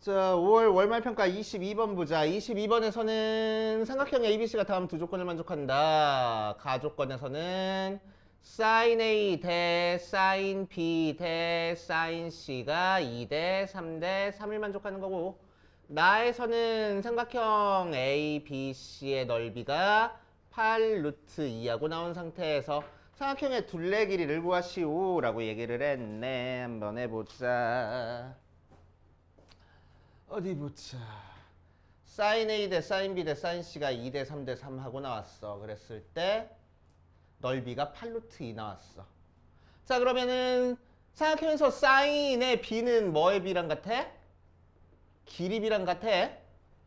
자, 5월 월말 평가 22번 보자. 22번에서는 삼각형 ABC가 다음 두 조건을 만족한다. 가조건에서는 sin A 대 sin B 대 sin C가 2대 3대 3을 만족하는 거고 나에서는 삼각형 ABC의 넓이가 8 루트 2하고 나온 상태에서 삼각형의 둘레 길이를 구하시오라고 얘기를 했네. 한번 해보자. 어디 보자. 사인 A 대 사인 B 대 사인 C가 2 대 3 대 3 하고 나왔어. 그랬을 때 넓이가 8루트 2 나왔어. 자 그러면은 생각하면서 사인의 B는 뭐의 B랑 같아? 길이 B랑 같아.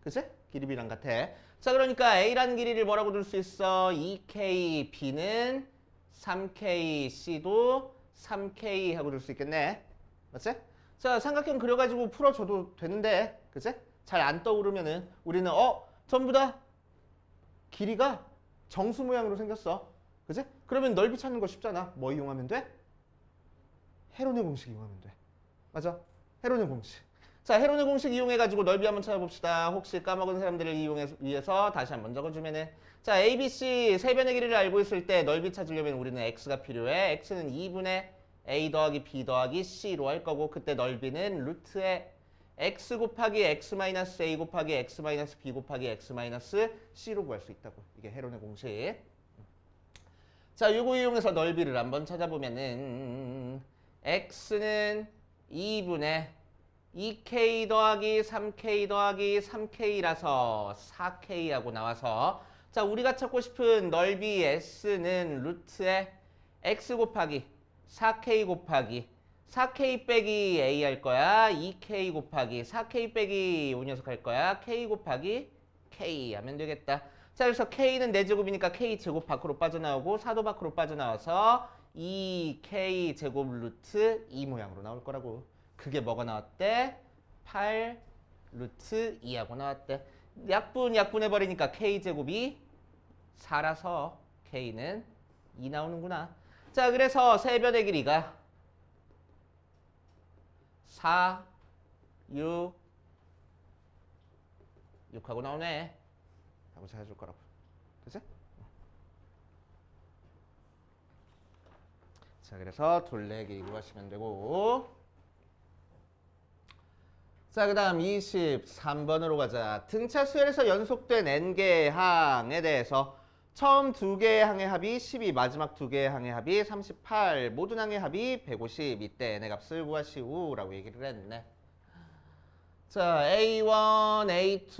그치? 길이 B랑 같아. 자 그러니까 A라는 길이를 뭐라고 둘 수 있어? 2K B는 3K C도 3K 하고 둘 수 있겠네. 맞지? 자 삼각형 그려가지고 풀어줘도 되는데 그치? 잘 안 떠오르면은 우리는 어? 전부 다 길이가 정수 모양으로 생겼어 그치? 그러면 넓이 찾는 거 쉽잖아 뭐 이용하면 돼? 헤론의 공식 이용하면 돼 맞아 헤론의 공식 자 헤론의 공식 이용해가지고 넓이 한번 찾아봅시다 혹시 까먹은 사람들을 이용해 위해서 다시 한번 적어주면은 자 ABC 세 변의 길이를 알고 있을 때 넓이 찾으려면 우리는 x가 필요해 x는 2분의 a 더하기 b 더하기 c로 할 거고 그때 넓이는 루트의 x 곱하기 x 마이너스 a 곱하기 x 마이너스 b 곱하기 x 마이너스 c로 구할 수 있다고. 이게 헤론의 공식. 자 요거 이용해서 넓이를 한번 찾아보면은 x는 2분의 2k 더하기 3k 더하기 3k라서 4k하고 나와서 자 우리가 찾고 싶은 넓이 s는 루트의 x 곱하기 4k 곱하기 4k 빼기 a 할 거야. 2k 곱하기 4k 빼기 요 녀석 할 거야. k 곱하기 k 하면 되겠다. 자 그래서 k는 4제곱이니까 k 제곱 밖으로 빠져나오고 4도 밖으로 빠져나와서 2k 제곱 루트 2 모양으로 나올 거라고. 그게 뭐가 나왔대? 8 루트 2하고 나왔대. 약분 약분해 버리니까 k 제곱이 4라서 k는 2 나오는구나 자 그래서 세 변의 길이가 4, 6, 6하고 나오네 하고 찾아줄 거라고 됐지? 자 그래서 둘레 길이 구하시면 되고 자, 그 다음 23번으로 가자. 등차 수열에서 연속된 n개의 항에 대해서 처음 두 개의 항의 합이 12, 마지막 두 개의 항의 합이 38, 모든 항의 합이 150, 이때 n의 값을 구하시오 라고 얘기를 했네. 자, A1, A2,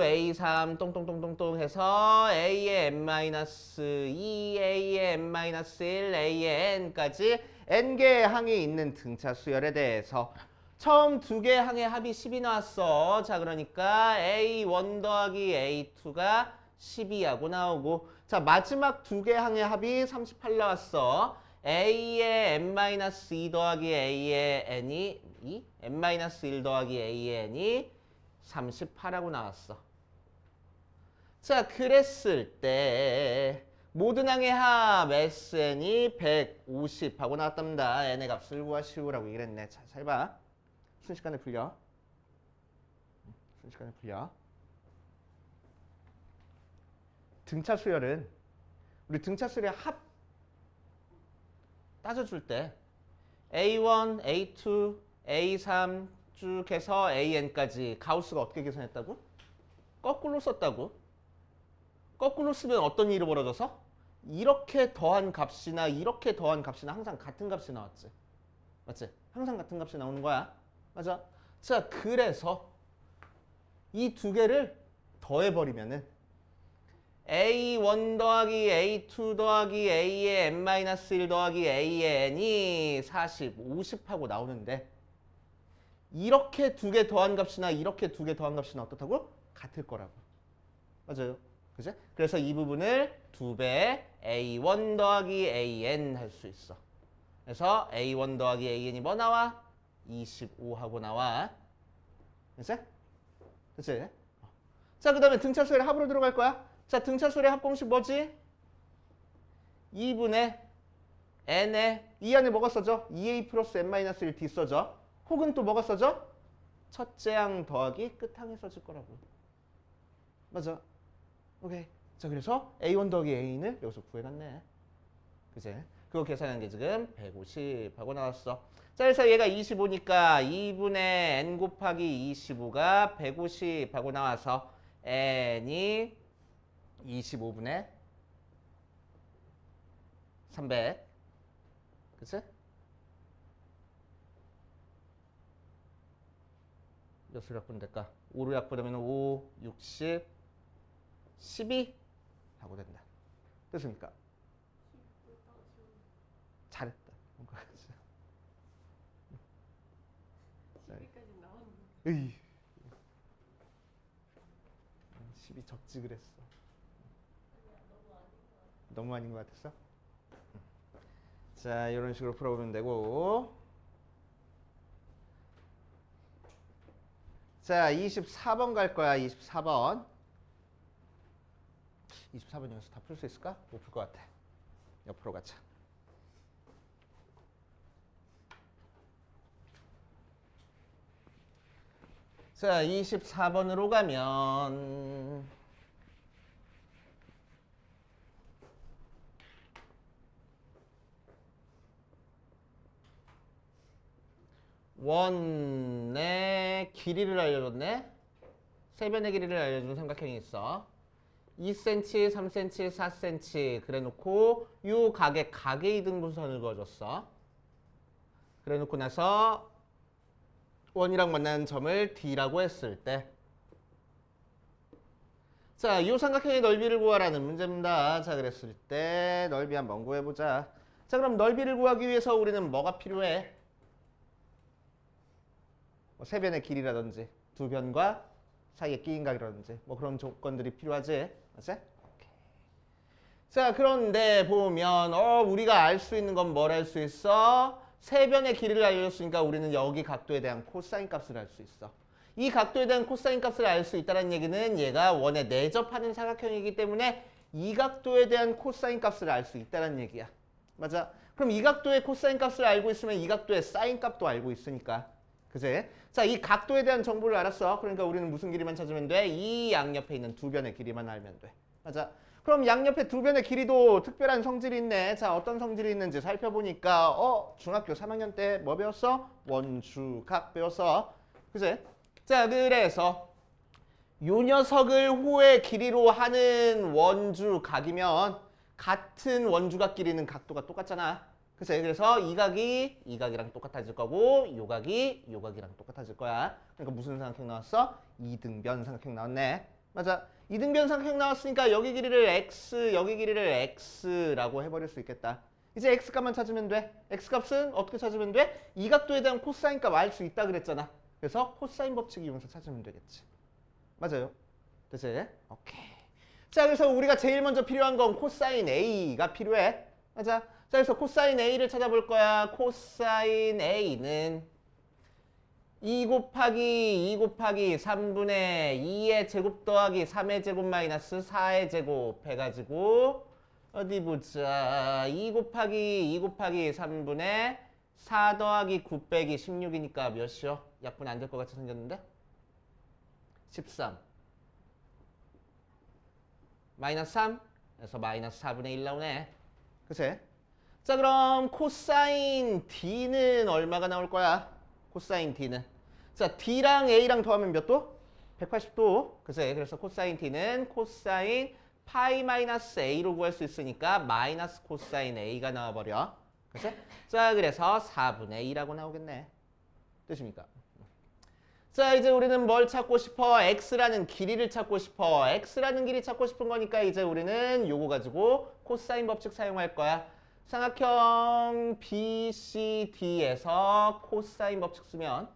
A3 똥똥똥똥똥 해서 A의 n-2, A의 n-1, A의 n까지 n개의 항이 있는 등차 수열에 대해서 처음 두 개의 항의 합이 10이 나왔어. 자, 그러니까 A1 더하기 A2가 12하고 나오고 자, 마지막 두 개의 항의 합이 38 나왔어. A의 n-2 더하기 A의 n이 2, n-1 더하기 A의 n이 38하고 나왔어. 자, 그랬을 때 모든 항의 합 SN이 150 하고 나왔답니다. n의 값을 구하시오라고 했네. 자, 잘 봐. 순식간에 풀려. 순식간에 풀려. 등차 수열은 우리 등차 수열의 합 따져줄 때 A1, A2, A3 쭉 해서 AN까지 가우스가 어떻게 계산했다고? 거꾸로 썼다고. 거꾸로 쓰면 어떤 일이 벌어져서? 이렇게 더한 값이나 이렇게 더한 값이나 항상 같은 값이 나왔지. 맞지? 항상 같은 값이 나오는 거야. 맞아? 자, 그래서 이 두 개를 더해버리면은 A1 더하기 A2 더하기 A의 n-1 더하기 A의 n이 40, 50하고 나오는데 이렇게 두 개 더한 값이나 이렇게 두 개 더한 값이나 어떻다고? 같을 거라고. 맞아요. 그지? 그래서 이 부분을 두 배 A1 더하기 AN 할 수 있어. 그래서 A1 더하기 AN이 뭐 나와? 25하고 나와. 그치? 그치? 자, 그 다음에 등차 수열의 합으로 들어갈 거야. 자, 등차 수열의 합 공식 뭐지? 2분의 n에 이 안에 뭐가 써져? 2a 플러스 n-1d 써져. 혹은 또 뭐가 써져? 첫째 항 더하기 끝항에 써질 거라고. 맞아. 오케이. 자, 그래서 A1 더하기 A인을 여기서 구해놨네. 그제? 그거 계산한 게 지금 150 하고 나왔어. 자, 그래서 얘가 25니까 2분의 n 곱하기 25가 150 하고 나와서 n이 25분의 300. 그치? 몇을 약분 될까? 5로 약분하면 5, 60, 12 하고 된다. 됐습니까? 잘했다. 으이. 12 적지 그랬어. 너무 아닌 것 같았어? 자, 이런 식으로 풀어보면 되고. 자, 24번 갈 거야, 24번. 24번 여기서 다 풀 수 있을까? 못 풀 것 같아. 옆으로 가자. 자, 24번으로 가면 원의 길이를 알려줬네. 세변의 길이를 알려준 삼각형이 있어. 2cm, 3cm, 4cm 그래놓고 요 각의 각의 이등분선을 그어줬어. 그래놓고 나서 원이랑 만나는 점을 D라고 했을 때 자, 이 삼각형의 넓이를 구하라는 문제입니다. 자, 그랬을 때 넓이 한번 구해보자. 자, 그럼 넓이를 구하기 위해서 우리는 뭐가 필요해? 뭐세 변의 길이라든지 두 변과 사이의 끼인각이라든지 뭐 그런 조건들이 필요하지. 맞지? 자, 그런데 보면 어, 우리가 알 수 있는 건 뭘 알 수 있어? 세 변의 길이를 알려줬으니까 우리는 여기 각도에 대한 코사인 값을 알 수 있어. 이 각도에 대한 코사인 값을 알 수 있다는 얘기는 얘가 원에 내접하는 사각형이기 때문에 이 각도에 대한 코사인 값을 알 수 있다는 얘기야. 맞아? 그럼 이 각도의 코사인 값을 알고 있으면 이 각도의 사인 값도 알고 있으니까. 그지? 자, 이 각도에 대한 정보를 알았어. 그러니까 우리는 무슨 길이만 찾으면 돼? 이 양옆에 있는 두 변의 길이만 알면 돼. 맞아? 그럼 양옆에 두 변의 길이도 특별한 성질이 있네. 자, 어떤 성질이 있는지 살펴보니까 어, 중학교 3학년 때 뭐 배웠어? 원주각 배웠어. 그지? 자, 그래서 요 녀석을 호의 길이로 하는 원주각이면 같은 원주각 길이는 각도가 똑같잖아. 그치? 그래서 이 각이 이 각이랑 똑같아질 거고 요 각이 요 각이랑 똑같아질 거야. 그러니까 무슨 삼각형 나왔어? 이등변 삼각형 나왔네. 맞아. 이등변 삼각형 나왔으니까 여기 길이를 x, 여기 길이를 x라고 해버릴 수 있겠다. 이제 x 값만 찾으면 돼. x 값은 어떻게 찾으면 돼? 이 각도에 대한 코사인 값 알 수 있다 그랬잖아. 그래서 코사인 법칙 이용해서 찾으면 되겠지. 맞아요. 됐지? 오케이. 자, 그래서 우리가 제일 먼저 필요한 건 코사인 A가 필요해. 맞아. 자, 그래서 코사인 A를 찾아볼 거야. 코사인 A는 2 곱하기 2 곱하기 3분의 2의 제곱 더하기 3의 제곱 마이너스 4의 제곱 해가지고 어디 보자. 2 곱하기 2 곱하기 3분의 4 더하기 9 빼기 16이니까 몇이요? 약분 안 될 것 같이 생겼는데? 13 마이너스 3 그래서 마이너스 4분의 1 나오네 그치? 자 그럼 코사인 D는 얼마가 나올 거야? 코사인 D는 자 D랑 A랑 더하면 몇 도? 180도 그치? 그래서 코사인 D는 코사인 파이 마이너스 A로 구할 수 있으니까 마이너스 코사인 A가 나와버려 그치? 자 그래서 4분의 2라고 나오겠네 되십니까? 자 이제 우리는 뭘 찾고 싶어? x라는 길이를 찾고 싶어. x라는 길이 찾고 싶은 거니까 이제 우리는 요거 가지고 코사인 법칙 사용할 거야. 삼각형 BCD에서 코사인 법칙 쓰면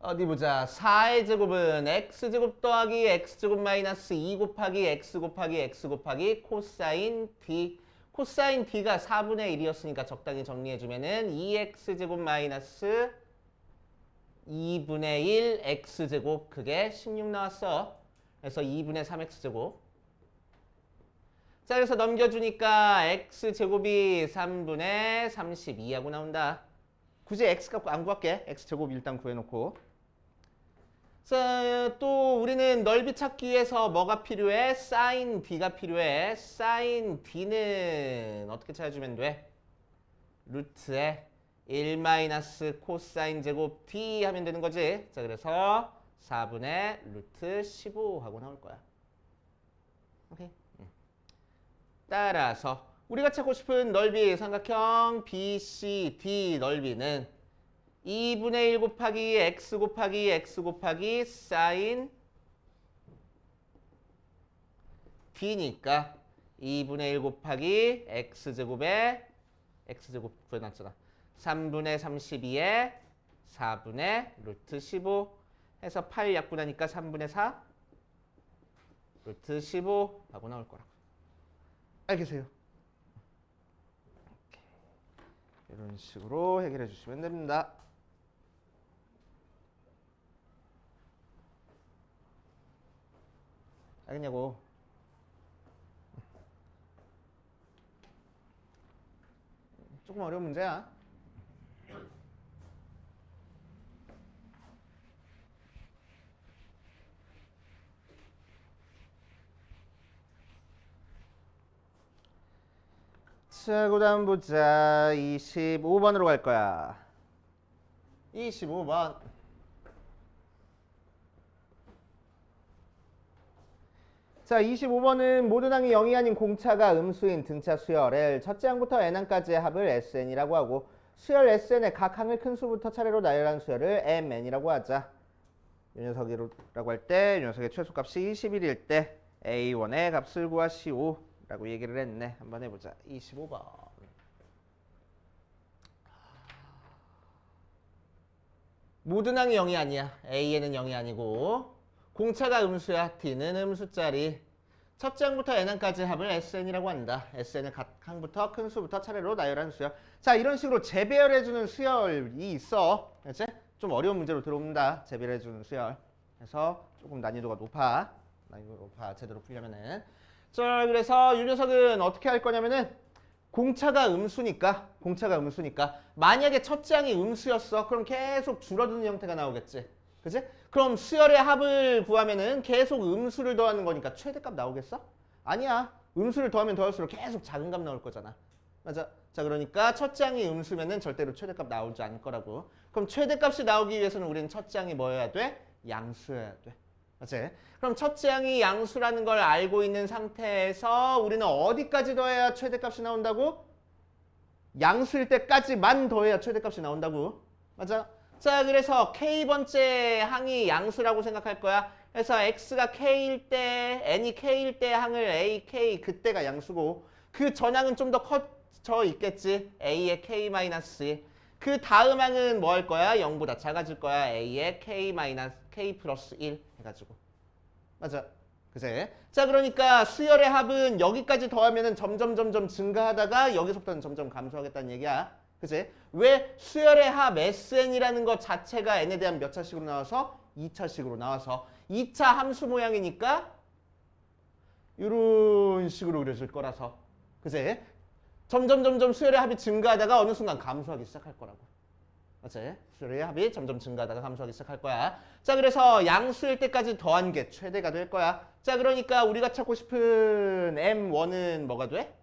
어디 보자. 4의 제곱은 x제곱 더하기 x제곱 마이너스 2 곱하기 x 곱하기 x 곱하기 코사인 d 코사인 d가 4분의 1이었으니까 적당히 정리해주면은 2x제곱 마이너스 2분의 1 x제곱 그게 16 나왔어. 그래서 2분의 3x제곱. 자, 그래서 넘겨주니까 x 제곱이 3분의 32하고 나온다. 굳이 x 값 안 구할게. x 제곱 일단 구해놓고. 자, 또 우리는 넓이 찾기 위해서 뭐가 필요해? 사인 d가 필요해. 사인 d는 어떻게 찾아주면 돼? 루트에 1 마이너스 코사인 제곱 d 하면 되는 거지. 자, 그래서 4분의 루트 15 하고 나올 거야. 오케이. 음. 따라서 우리가 찾고 싶은 넓이 삼각형 BCD 넓이는 2분의 1 곱하기 x 곱하기 x 곱하기 사인 d니까 2분의 1 곱하기 x제곱에 x제곱 구해놨잖아. 3분의 32에 4분의 루트 15 해서 8 약분하니까 3분의 4 루트 15 하고 나올 거라고. 알겠어요? 이런 식으로 해결해 주시면 됩니다. 알겠냐고. 조금 어려운 문제야. 자, 그 다음 보자. 25번으로 갈 거야. 25번. 자, 25번은 모든 항이 0이 아닌 공차가 음수인 등차 수열 L 첫째 항부터 n항까지의 합을 SN이라고 하고 수열 SN의 각 항을 큰 수부터 차례로 나열한 수열을 MN이라고 하자. 이 녀석이라고 할 때 이 녀석의 최소값이 21일 때 A1의 값을 구하시오라고 얘기를 했네. 한번 해보자. 25번. 모든 항이 0이 아니야. A에는 0이 아니고 공차가 음수야. D는 음수짜리. 첫째 항부터 n항까지 합을 SN이라고 한다. SN을 각 항부터 큰 수부터 차례로 나열한 수열. 자 이런 식으로 재배열해주는 수열이 있어. 그치? 좀 어려운 문제로 들어옵니다. 재배열해주는 수열. 그래서 조금 난이도가 높아. 난이도가 높아. 제대로 풀려면은. 자 그래서 이 녀석은 어떻게 할 거냐면은 공차가 음수니까 공차가 음수니까 만약에 첫째 항이 음수였어 그럼 계속 줄어드는 형태가 나오겠지 그지? 그럼 수열의 합을 구하면은 계속 음수를 더하는 거니까 최대값 나오겠어? 아니야 음수를 더하면 더할수록 계속 작은 값 나올 거잖아 맞아 자 그러니까 첫째 항이 음수면은 절대로 최대값 나오지 않을 거라고 그럼 최대값이 나오기 위해서는 우리는 첫째 항이 뭐여야 돼? 양수여야 돼 맞지? 그럼 첫째 항이 양수라는 걸 알고 있는 상태에서 우리는 어디까지 더해야 최대값이 나온다고? 양수일 때까지만 더해야 최대값이 나온다고. 맞아? 자, 그래서 k번째 항이 양수라고 생각할 거야. 그래서 x가 k일 때, n이 k일 때 항을 a, k 그때가 양수고 그 전항은 좀 더 커져 있겠지. a의 k. 그 다음 항은 뭐 할 거야? 0보다 작아질 거야. a의 k k 플러스 1 해가지고. 맞아. 그새. 자, 그러니까 수열의 합은 여기까지 더하면은 점점 점점 증가하다가 여기서부터는 점점 감소하겠다는 얘기야. 그치? 왜 수열의 합 SN이라는 것 자체가 n에 대한 몇 차식으로 나와서 2차식으로 나와서 2차 함수 모양이니까 이런 식으로 그려질 거라서. 그치? 점점 점점 수열의 합이 증가하다가 어느 순간 감소하기 시작할 거라고. 맞지? 수열의 합이 점점 증가하다가 감소하기 시작할 거야. 자, 그래서 양수일 때까지 더한 게 최대가 될 거야. 자, 그러니까 우리가 찾고 싶은 M1은 뭐가 돼?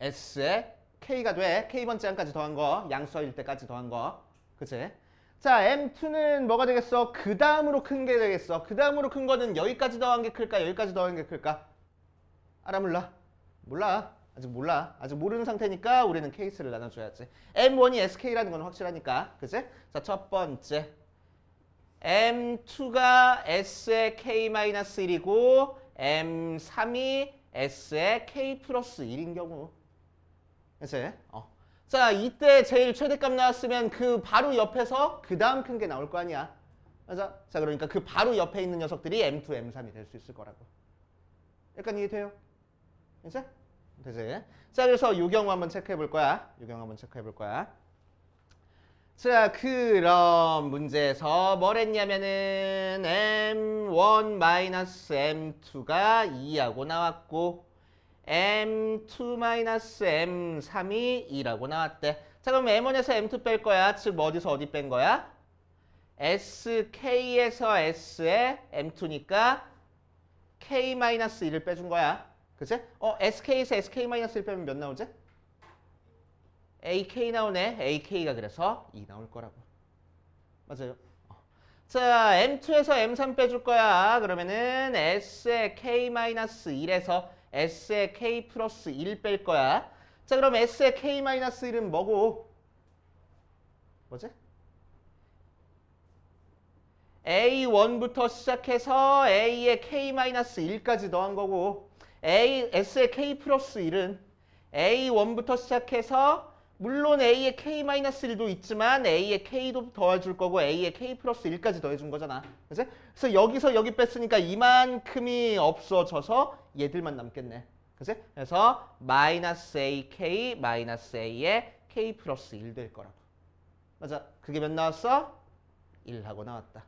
S에 K가 돼. K번째 항까지 더한 거. 양수일 때까지 더한 거. 그치? 자, M2는 뭐가 되겠어? 그 다음으로 큰 게 되겠어. 그 다음으로 큰 거는 여기까지 더한 게 클까? 여기까지 더한 게 클까? 알아 몰라? 몰라. 아직 몰라. 아직 모르는 상태니까 우리는 케이스를 나눠줘야지. M1이 SK라는 건 확실하니까. 그치? 자, 첫 번째. M2가 S의 K-1이고 M3이 S의 K 플러스 1인 경우. 그치? 어. 자, 이때 제일 최대값 나왔으면 그 바로 옆에서 그 다음 큰 게 나올 거 아니야. 맞아? 자, 그러니까 그 바로 옆에 있는 녀석들이 M2, M3이 될 수 있을 거라고. 약간 이해돼요? 이제? 되지? 자, 그래서 요 경우 한번 체크해 볼 거야. 요 경우 한번 체크해 볼 거야. 자, 그럼 문제에서 뭘 했냐면은 m1 m2가 2하고 나왔고 m2 m3이 2라고 나왔대. 자, 그럼 m1에서 m2 뺄 거야. 즉뭐 어디서 어디 뺀 거야? sk에서 s에 m2니까 k-1을 빼준 거야. 그치? 어, sk에서 sk-1 빼면 몇 나오지? AK 나오네. AK가 그래서 2 나올 거라고. 맞아요. 어. 자, M2에서 M3 빼줄 거야. 그러면은 S의 K-1에서 S의 K 플러스 1 뺄 거야. 자, 그럼 S의 K-1은 뭐고? 뭐지? A1부터 시작해서 A의 K-1까지 더한 거고 A, S의 K 플러스 1은 A1부터 시작해서 물론 A의 K-1도 있지만 A의 K도 더해줄 거고 A의 K 플러스 1까지 더해준 거잖아. 그치? 그래서 여기서 여기 뺐으니까 이만큼이 없어져서 얘들만 남겠네. 그치? 그래서 마이너스 AK 마이너스 A의 K 플러스 1 될 거라고. 맞아. 그게 몇 나왔어? 1하고 나왔다.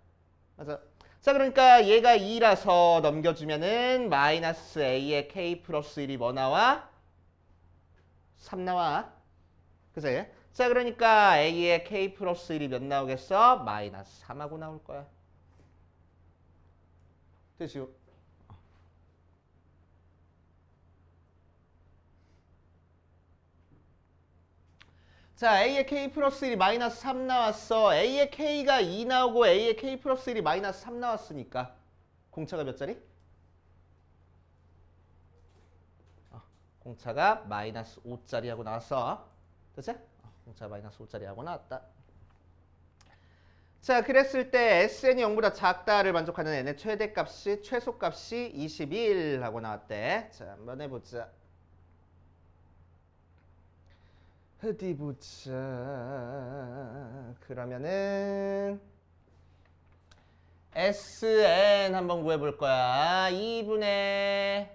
맞아. 자 그러니까 얘가 2라서 넘겨주면은 마이너스 A의 K 플러스 1이 뭐 나와? 3 나와. 그지? 자 그러니까 A의 K 플러스 1이 몇 나오겠어? 마이너스 3하고 나올 거야. 되시오. 자 A의 K 플러스 1이 마이너스 3 나왔어. A의 K가 2 나오고 A의 K 플러스 1이 마이너스 3 나왔으니까 공차가 몇 자리? 어, 공차가 마이너스 5짜리하고 나왔어. 어, 공차 마이너스 5짜리하고 나왔다. 자, 그랬을 때 SN이 0보다 작다를 만족하는 n의 최대값이 최소값이 21 하고 나왔대. 자, 한번 해보자. 어디 보자. 그러면은 SN 한번 구해볼 거야. 2분의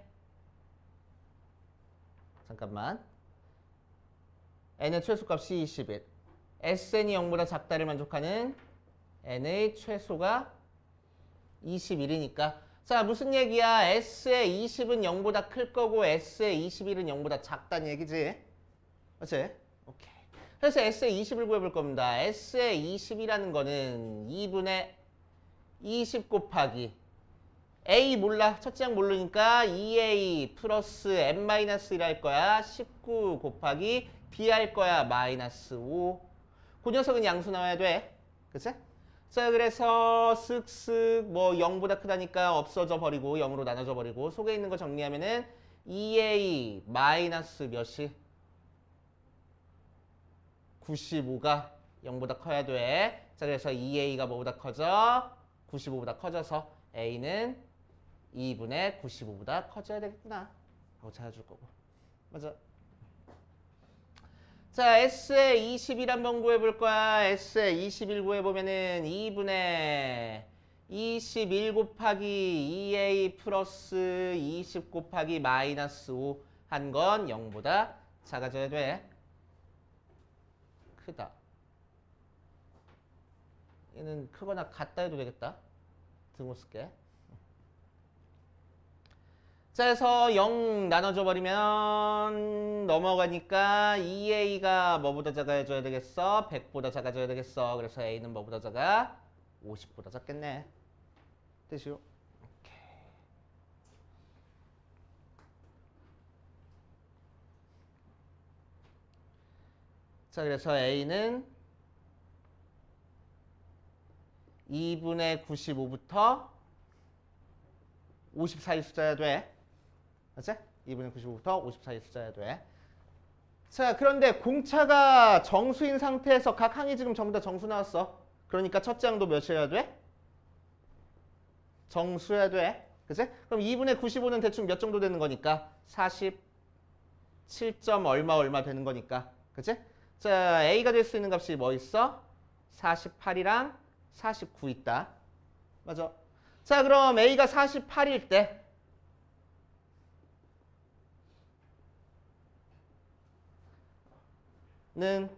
잠깐만. N의 최소값이 21. SN이 0보다 작다를 만족하는 n의 최소가 21이니까 자 무슨 얘기야? S의 20은 0보다 클 거고 S의 21은 0보다 작다는 얘기지. 맞지? 오케이. 그래서 S의 20을 구해볼 겁니다. S의 20이라는 거는 2분의 20 곱하기 A 몰라. 첫째 항 모르니까 2A 플러스 M-1을 할 거야. 19 곱하기 B 할 거야. 마이너스 5. 그 녀석은 양수 나와야 돼. 그치? 자, 그래서 쓱쓱 뭐 0보다 크다니까 없어져 버리고 0으로 나눠져 버리고 속에 있는 거 정리하면은 2A 마이너스 몇이? 95가 0보다 커야 돼. 자, 그래서 2A가 뭐보다 커져? 95보다 커져서 A는 2분의 95보다 커져야 되겠구나. 하고 찾아줄 거고. 맞아. 자, S의 21 한번 구해볼 거야. S의 21 구해보면은 2분의 21 곱하기 2A 플러스 20 곱하기 마이너스 5 한 건 0보다 작아져야 돼. 크다. 얘는 크거나 같다 해도 되겠다. 등호 쓸게. 자, 해서 0 나눠줘 버리면 넘어가니까 2a가 뭐보다 작아져야 되겠어? 100보다 작아져야 되겠어. 그래서 a는 뭐보다 작아? 50보다 작겠네. 되시오? 자, 그래서 a는 2분의 95부터 50 사이 숫자야 돼. 맞지? 2분의 95부터 50 사이 숫자야 돼. 자, 그런데 공차가 정수인 상태에서 각 항이 지금 전부 다 정수 나왔어. 그러니까 첫째 항도 몇이어야 돼? 정수여야 돼. 그치? 그럼 2분의 95는 대충 몇 정도 되는 거니까? 47점 얼마 얼마 되는 거니까. 그치? 자, A가 될 수 있는 값이 뭐 있어? 48이랑 49 있다. 맞아. 자, 그럼 A가 48일 때 는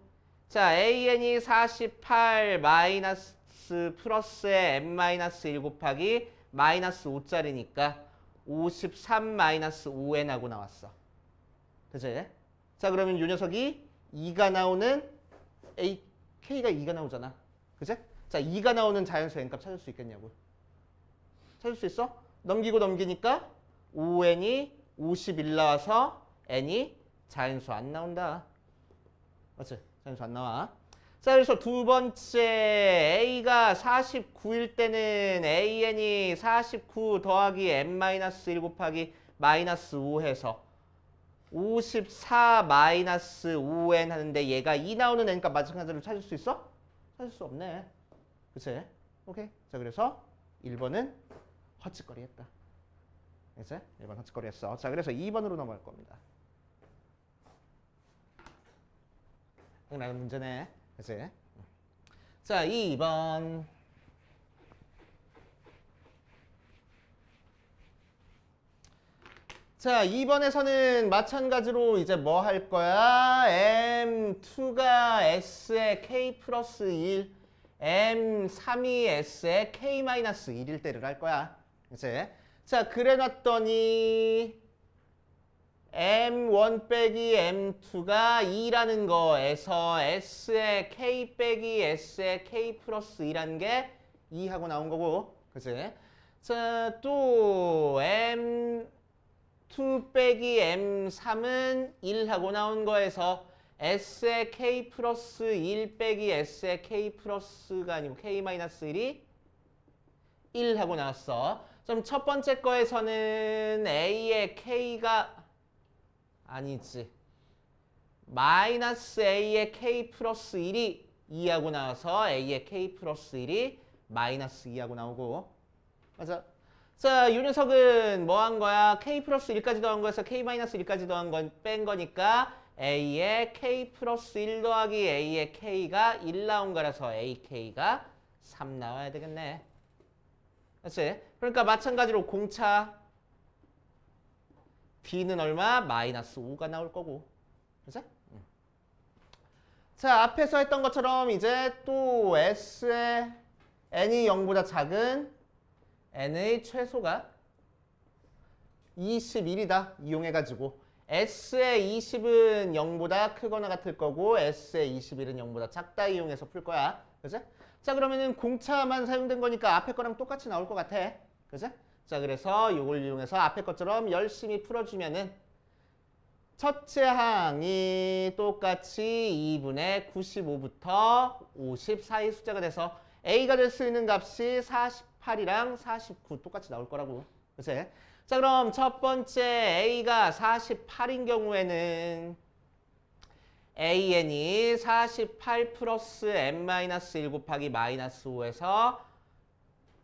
자, AN이 48 마이너스 플러스에 n 마이너스 1 곱하기 마이너스 5짜리니까 53 마이너스 5n 하고 나왔어. 그지? 자, 그러면 요 녀석이 2가 나오는 A, K가 2가 나오잖아. 그지? 자, 2가 나오는 자연수 n값 찾을 수 있겠냐고. 찾을 수 있어? 넘기고 넘기니까 5n이 51 나와서 n이 자연수 안 나온다. 맞지? 안 나와. 자, 그래서 두 번째 a가 49일 때는 an이 49 더하기 n-1 곱하기 마이너스 5 해서 54 마이너스 5n 하는데 얘가 2 나오는 n값 마찬가지로 찾을 수 있어? 찾을 수 없네. 그치? 오케이. 자, 그래서 1번은 헛짓거리 했다. 그치? 1번 헛짓거리 했어. 자, 그래서 2번으로 넘어갈 겁니다. 나는 문제네. 그치? 자, 2번. 자, 2번에서는 마찬가지로 이제 뭐 할 거야? M2가 S에 K 플러스 1, M3이 S에 K 마이너스 1일 때를 할 거야. 이제 자, 그래 놨더니 M1 빼기 M2가 2라는 거에서 S에 K 빼기 S에 K 플러스 2라는 게 2하고 나온 거고. 그치? 자, 또 M 2 빼기 M3은 1하고 나온 거에서 S의 K 플러스 1 빼기 S의 K 플러스가 아니고 K 마이너스 1이 1하고 나왔어. 그럼 첫 번째 거에서는 A의 K가 아니지. 마이너스 A의 K 플러스 1이 2하고 나와서 A의 K 플러스 1이 마이너스 2하고 나오고 맞아. 자, 이 녀석은 뭐 한 거야? K 플러스 1까지 더한 거에서 K 마이너스 1까지 더한 건 뺀 거니까 A의 K 플러스 1 더하기 A의 K가 1 나온 거라서 AK가 3 나와야 되겠네. 그렇지? 그러니까 마찬가지로 공차 B는 얼마? 마이너스 5가 나올 거고. 응. 자, 앞에서 했던 것처럼 이제 또 S의 N이 0보다 작은 n의 최소가 21이다. 이용해가지고 s의 20은 0보다 크거나 같을 거고 s의 21은 0보다 작다 이용해서 풀 거야. 그지? 자 그러면은 공차만 사용된 거니까 앞에 거랑 똑같이 나올 것 같아. 그지? 자 그래서 이걸 이용해서 앞에 것처럼 열심히 풀어주면은 첫째 항이 똑같이 2분의 95부터 50 사이 숫자가 돼서 a가 될 수 있는 값이 48이랑 49 똑같이 나올 거라고. 그치? 자, 그럼 첫 번째 a가 48인 경우에는 an이 48 플러스 n-1 곱하기 마이너스 5에서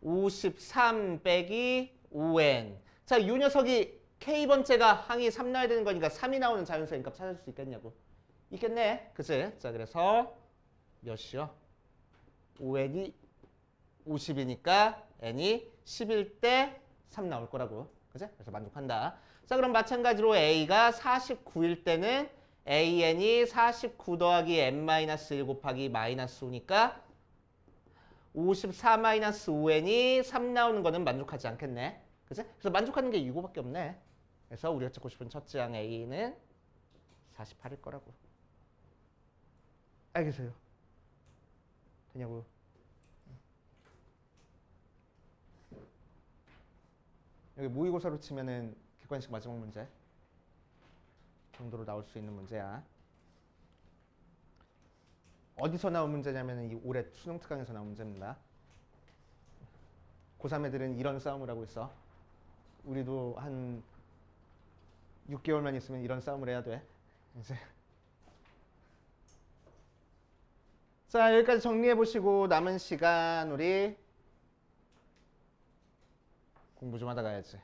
53 빼기 5n. 자, 이 녀석이 k번째가 항이 3 나야 되는 거니까 3이 나오는 자연수인 값 찾을 수 있겠냐고. 있겠네. 그치? 자, 그래서 몇이요? 5n이 50이니까 n이 10일 때3 나올 거라고. 그지? 그래서 만족한다. 자, 그럼 마찬가지로 a가 49일 때는 an이 49 더하기 n-1 곱하기 마이너스 5니까 54 마이너스 5n이 3 나오는 거는 만족하지 않겠네. 그지? 그래서 만족하는 게 이거밖에 없네. 그래서 우리가 찾고 싶은 첫째 항 a는 48일 거라고. 알겠어요? 되냐고요? 여기 모의고사로 치면은 객관식 마지막 문제 정도로 나올 수 있는 문제야. 어디서 나온 문제냐면은 이 올해 수능 특강에서 나온 문제입니다. 고3 애들은 이런 싸움을 하고 있어. 우리도 한 6개월만 있으면 이런 싸움을 해야 돼. 이제. 자, 여기까지 정리해 보시고 남은 시간 우리 공부 좀 하다 가야지.